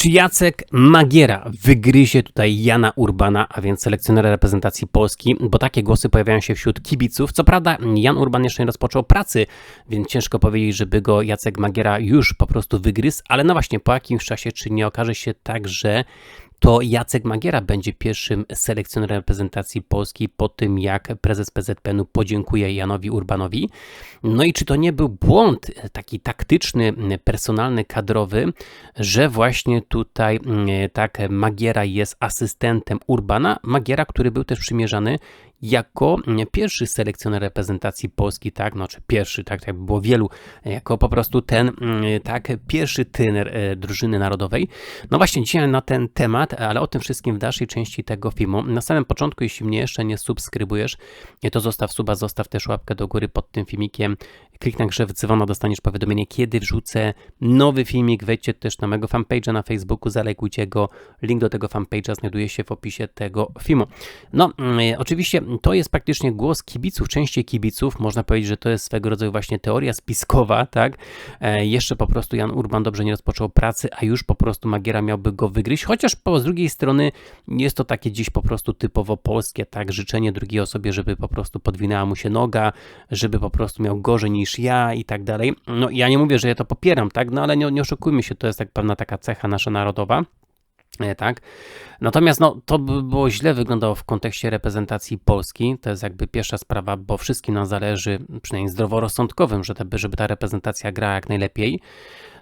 Czy Jacek Magiera wygryzie tutaj Jana Urbana, a więc selekcjonera reprezentacji Polski? Bo takie głosy pojawiają się wśród kibiców. Co prawda, Jan Urban jeszcze nie rozpoczął pracy, więc ciężko powiedzieć, żeby go Jacek Magiera już po prostu wygryzł, ale no właśnie, po jakimś czasie, czy nie okaże się tak, że to Jacek Magiera będzie pierwszym selekcjonerem reprezentacji Polski po tym, jak prezes PZPN-u podziękuje Janowi Urbanowi. No i czy to nie był błąd taki taktyczny, personalny, kadrowy, że właśnie tutaj mm, tak Magiera jest asystentem Urbana, Magiera, który był też przymierzany jako pierwszy selekcjoner reprezentacji Polski, tak, no czy pierwszy, tak, tak było wielu, jako po prostu ten, mm, tak, pierwszy trener e, drużyny narodowej. No właśnie dzisiaj na ten temat, ale o tym wszystkim w dalszej części tego filmu. Na samym początku, jeśli mnie jeszcze nie subskrybujesz, to zostaw suba, zostaw też łapkę do góry pod tym filmikiem, kliknij na grzew dzwona, dostaniesz powiadomienie, kiedy wrzucę nowy filmik, wejdźcie też na mojego fanpage'a na Facebooku, zalajkujcie go, link do tego fanpage'a znajduje się w opisie tego filmu. No, mm, oczywiście to jest praktycznie głos kibiców, częściej kibiców. Można powiedzieć, że to jest swego rodzaju właśnie teoria spiskowa, tak? E, jeszcze po prostu Jan Urban dobrze nie rozpoczął pracy, a już po prostu Magiera miałby go wygryźć. Chociaż po z drugiej strony jest to takie dziś po prostu typowo polskie, tak? Życzenie drugiej osobie, żeby po prostu podwinęła mu się noga, żeby po prostu miał gorzej niż ja i tak dalej. No ja nie mówię, że ja to popieram, tak? No ale nie, nie oszukujmy się, to jest tak pewna taka cecha nasza narodowa. E, tak? Natomiast no, to by było źle wyglądało w kontekście reprezentacji Polski. To jest jakby pierwsza sprawa, bo wszystkim nam zależy, przynajmniej zdroworozsądkowym, że te, żeby ta reprezentacja grała jak najlepiej.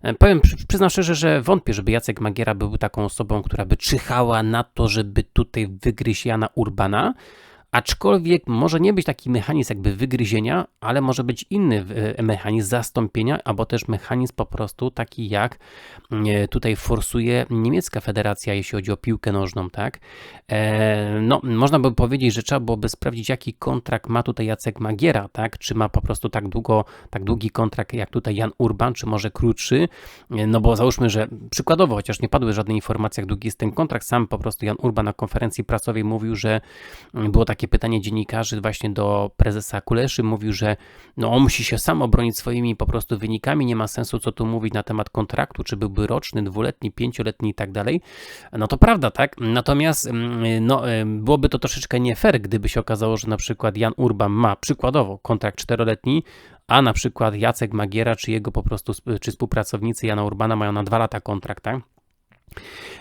E, powiem, przyznam szczerze, że wątpię, żeby Jacek Magiera był taką osobą, która by czyhała na to, żeby tutaj wygryźć Jana Urbana. Aczkolwiek może nie być taki mechanizm jakby wygryzienia, ale może być inny e, mechanizm zastąpienia, albo też mechanizm po prostu taki jak e, tutaj forsuje niemiecka federacja, jeśli chodzi o piłkę nożną, tak? E, no, można by powiedzieć, że trzeba byłoby sprawdzić, jaki kontrakt ma tutaj Jacek Magiera, tak? Czy ma po prostu tak długo, tak długi kontrakt jak tutaj Jan Urban, czy może krótszy? No bo załóżmy, że przykładowo, chociaż nie padły żadne informacje, jak długi jest ten kontrakt, sam po prostu Jan Urban na konferencji prasowej mówił, że było tak takie pytanie dziennikarzy właśnie do prezesa Kuleszy. Mówił, że no, on musi się sam obronić swoimi po prostu wynikami. Nie ma sensu co tu mówić na temat kontraktu, czy byłby roczny, dwuletni, pięcioletni i tak dalej. No to prawda, tak? Natomiast mm, no, byłoby to troszeczkę nie fair, gdyby się okazało, że na przykład Jan Urban ma przykładowo kontrakt czteroletni, a na przykład Jacek Magiera, czy jego po prostu, czy współpracownicy Jana Urbana mają na dwa lata kontrakt, tak?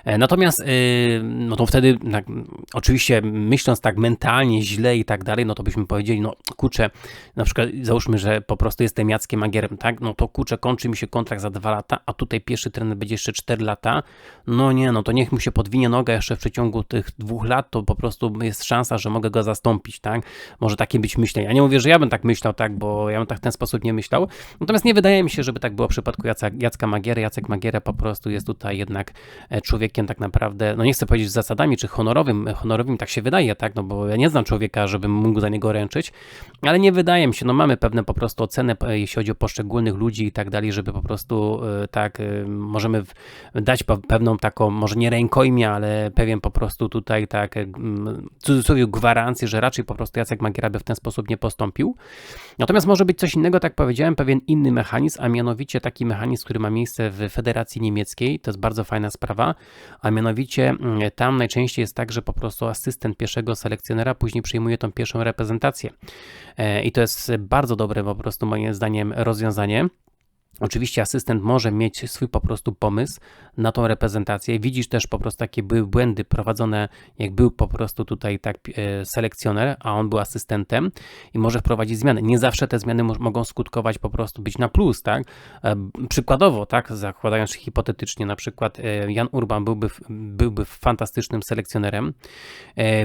E, natomiast, y, no to wtedy, tak, oczywiście myśląc tak mentalnie, źle i tak dalej, no to byśmy powiedzieli, no kurczę, na przykład załóżmy, że po prostu jestem Jackiem Magierem, tak, no to kurczę, kończy mi się kontrakt za dwa lata, a tutaj pierwszy trener będzie jeszcze cztery lata, no nie, no to niech mu się podwinie noga jeszcze w przeciągu tych dwóch lat, to po prostu jest szansa, że mogę go zastąpić, tak, może takie być myślenie. Ja nie mówię, że ja bym tak myślał, tak, bo ja bym tak w ten sposób nie myślał, natomiast nie wydaje mi się, żeby tak było w przypadku Jacka, Jacka Jacek Magiera po prostu jest tutaj jednak człowiekiem, człowiekiem tak naprawdę, no nie chcę powiedzieć zasadami, czy honorowym, honorowym tak się wydaje, tak, no bo ja nie znam człowieka, żebym mógł za niego ręczyć, ale nie wydaje mi się, no mamy pewne po prostu oceny, jeśli chodzi o poszczególnych ludzi i tak dalej, żeby po prostu e, tak, e, możemy dać pewną taką, może nie rękojmię, ale pewien po prostu tutaj tak, e, w cudzysłowie gwarancję, że raczej po prostu Jacek Magiera by w ten sposób nie postąpił. Natomiast może być coś innego, tak powiedziałem, pewien inny mechanizm, a mianowicie taki mechanizm, który ma miejsce w Federacji Niemieckiej, to jest bardzo fajna sprawa, a mianowicie mm, tam najczęściej jest tak, że po prostu asystent pierwszego selekcjonera później przyjmuje tą pierwszą reprezentację. E, I to jest bardzo dobre po prostu moim zdaniem rozwiązanie. Oczywiście asystent może mieć swój po prostu pomysł na tą reprezentację. Widzisz też po prostu takie były błędy prowadzone, jak był po prostu tutaj tak e, selekcjoner, a on był asystentem i może wprowadzić zmiany. Nie zawsze te zmiany mogą skutkować po prostu być na plus, tak? E, przykładowo, tak, zakładając hipotetycznie, na przykład e, Jan Urban byłby, byłby fantastycznym selekcjonerem,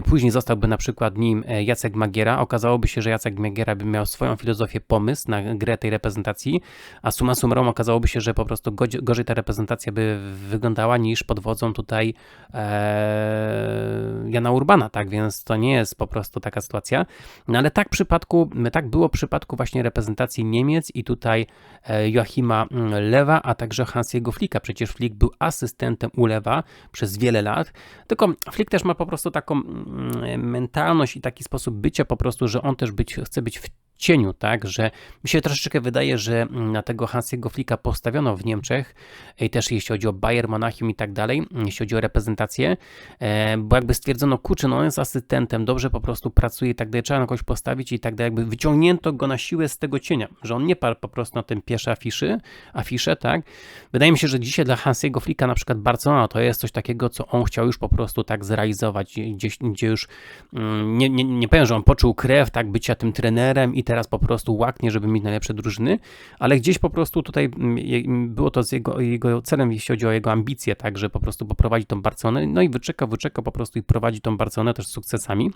później zostałby na przykład nim Jacek Magiera, okazałoby się, że Jacek Magiera by miał swoją filozofię, pomysł na grę tej reprezentacji, a suma summarum okazałoby się, że po prostu gorzej ta reprezentacja by wyglądała niż pod wodzą tutaj e, Jana Urbana, tak, więc to nie jest po prostu taka sytuacja. No ale tak w przypadku, tak było w przypadku właśnie reprezentacji Niemiec i tutaj e, Joachima mm, Lewa, a także Hansiego Flicka. Przecież Flick był asystentem u Lewa przez wiele lat, tylko Flick też ma po prostu taką mm, mentalność i taki sposób bycia po prostu, że on też być, chce być w cieniu, tak, że mi się troszeczkę wydaje, że na tego Hansiego Flicka postawiono w Niemczech i też jeśli chodzi o Bayern Monachium i tak dalej, jeśli chodzi o reprezentację, e, bo jakby stwierdzono, kurczę, no on jest asystentem, dobrze po prostu pracuje i tak dalej, trzeba na kogoś postawić i tak dalej, jakby wyciągnięto go na siłę z tego cienia, że on nie parł po prostu na tym pierwsze afiszy, afisze, tak. Wydaje mi się, że dzisiaj dla Hansiego Flicka na przykład Barcelona to jest coś takiego, co on chciał już po prostu tak zrealizować, gdzieś, gdzie już mm, nie, nie, nie powiem, że on poczuł krew, tak, bycia tym trenerem i teraz po prostu łaknie, żeby mieć najlepsze drużyny, ale gdzieś po prostu tutaj mm, było to z jego, jego celem, jeśli chodzi o jego ambicje, tak, że po prostu poprowadzi tą Barcelonę, no i wyczeka, wyczeka po prostu i prowadzi tą Barcelonę też z sukcesami.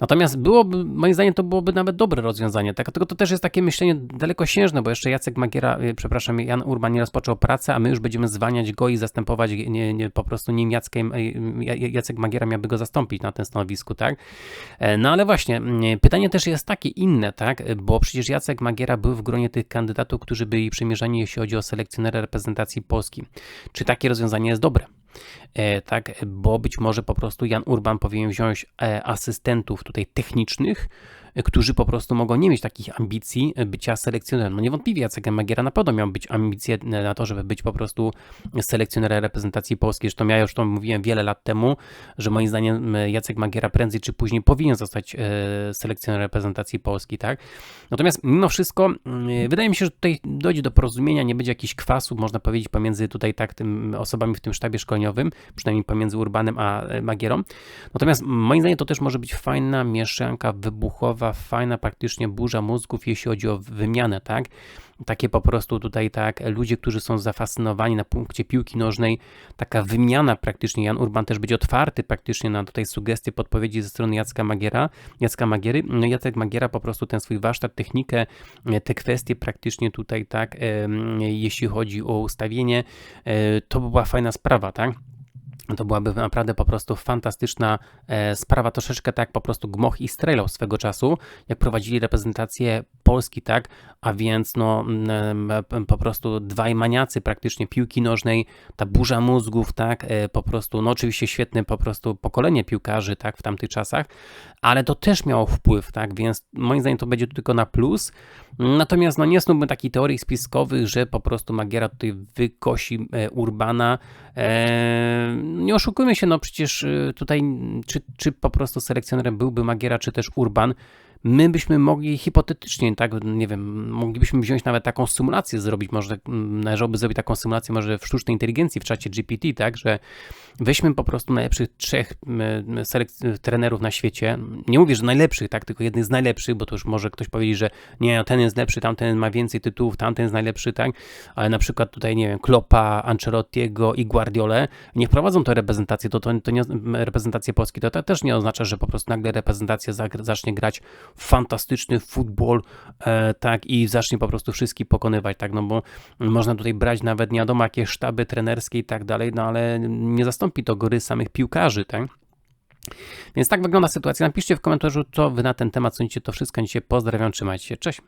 Natomiast byłoby, moim zdaniem, to byłoby nawet dobre rozwiązanie. Tak, tylko to też jest takie myślenie dalekosiężne, bo jeszcze Jacek Magiera, y, przepraszam, Jan Urban nie rozpoczął pracę, a my już będziemy zwalniać go i zastępować nie, nie, po prostu nim Jackiem, y, Jacek Magiera miałby go zastąpić na tym stanowisku, tak? E, no ale właśnie, pytanie też jest takie inne, tak? Bo przecież Jacek Magiera był w gronie tych kandydatów, którzy byli przymierzani, jeśli chodzi o selekcjonera reprezentacji Polski. Czy takie rozwiązanie jest dobre? E, tak, bo być może po prostu Jan Urban powinien wziąć e, asystentów tutaj technicznych, którzy po prostu mogą nie mieć takich ambicji bycia selekcjonerem. No niewątpliwie Jacek Magiera na pewno miał być ambicje na to, żeby być po prostu selekcjonerem reprezentacji polskiej. Zresztą ja już to mówiłem wiele lat temu, że moim zdaniem Jacek Magiera prędzej czy później powinien zostać e, selekcjonerem reprezentacji Polski, tak? Natomiast mimo wszystko wydaje mi się, że tutaj dojdzie do porozumienia, nie będzie jakichś kwasów, można powiedzieć, pomiędzy tutaj tak tym osobami w tym sztabie szkoleniowym, przynajmniej pomiędzy Urbanem a e, Magierą. Natomiast moim zdaniem to też może być fajna mieszanka wybuchowa fajna praktycznie burza mózgów, jeśli chodzi o wymianę, tak? Takie po prostu tutaj tak, ludzie, którzy są zafascynowani na punkcie piłki nożnej, taka wymiana praktycznie, Jan Urban też będzie otwarty praktycznie na tutaj sugestie, podpowiedzi ze strony Jacka Magiera, Jacka Magiery, no Jacek Magiera po prostu ten swój warsztat, technikę, te kwestie praktycznie tutaj tak, jeśli chodzi o ustawienie, e, to by była fajna sprawa, tak? To byłaby naprawdę po prostu fantastyczna e, sprawa, troszeczkę tak po prostu Gmoch i Strelał swego czasu, jak prowadzili reprezentację Polski, tak, a więc no po prostu dwaj maniacy praktycznie piłki nożnej, ta burza mózgów, tak, e, po prostu, no oczywiście świetne po prostu pokolenie piłkarzy, tak, w tamtych czasach, ale to też miało wpływ, tak, więc moim zdaniem to będzie tylko na plus, natomiast no nie snubmy takich teorii spiskowych, że po prostu Magiera tutaj wykosi e, Urbana, nie oszukujmy się, no przecież y, tutaj, czy, czy po prostu selekcjonerem byłby Magiera, czy też Urban, my byśmy mogli hipotetycznie, tak, nie wiem, moglibyśmy wziąć nawet taką symulację zrobić, może mm, należałoby zrobić taką symulację może w sztucznej inteligencji w czacie GPT, tak, że weźmy po prostu najlepszych trzech trenerów na świecie, nie mówię, że najlepszych, tak, tylko jednych z najlepszych, bo to już może ktoś powiedzieć, że nie, no ten jest lepszy, tamten ma więcej tytułów, tamten jest najlepszy, tak, ale na przykład tutaj, nie wiem, Klopa, Ancelottiego i Guardiole, niech prowadzą tę reprezentację, to, to, to nie, reprezentację Polski, to, to też nie oznacza, że po prostu nagle reprezentacja zacznie grać fantastyczny futbol, e, tak, i zacznie po prostu wszystkich pokonywać, tak, no bo można tutaj brać nawet nie wiadomo jakie sztaby trenerskie i tak dalej, no ale nie zastąpi to gory samych piłkarzy, tak. Więc tak wygląda sytuacja. Napiszcie w komentarzu, co wy na ten temat sądzicie. To wszystko dzisiaj pozdrawiam, trzymajcie się, cześć.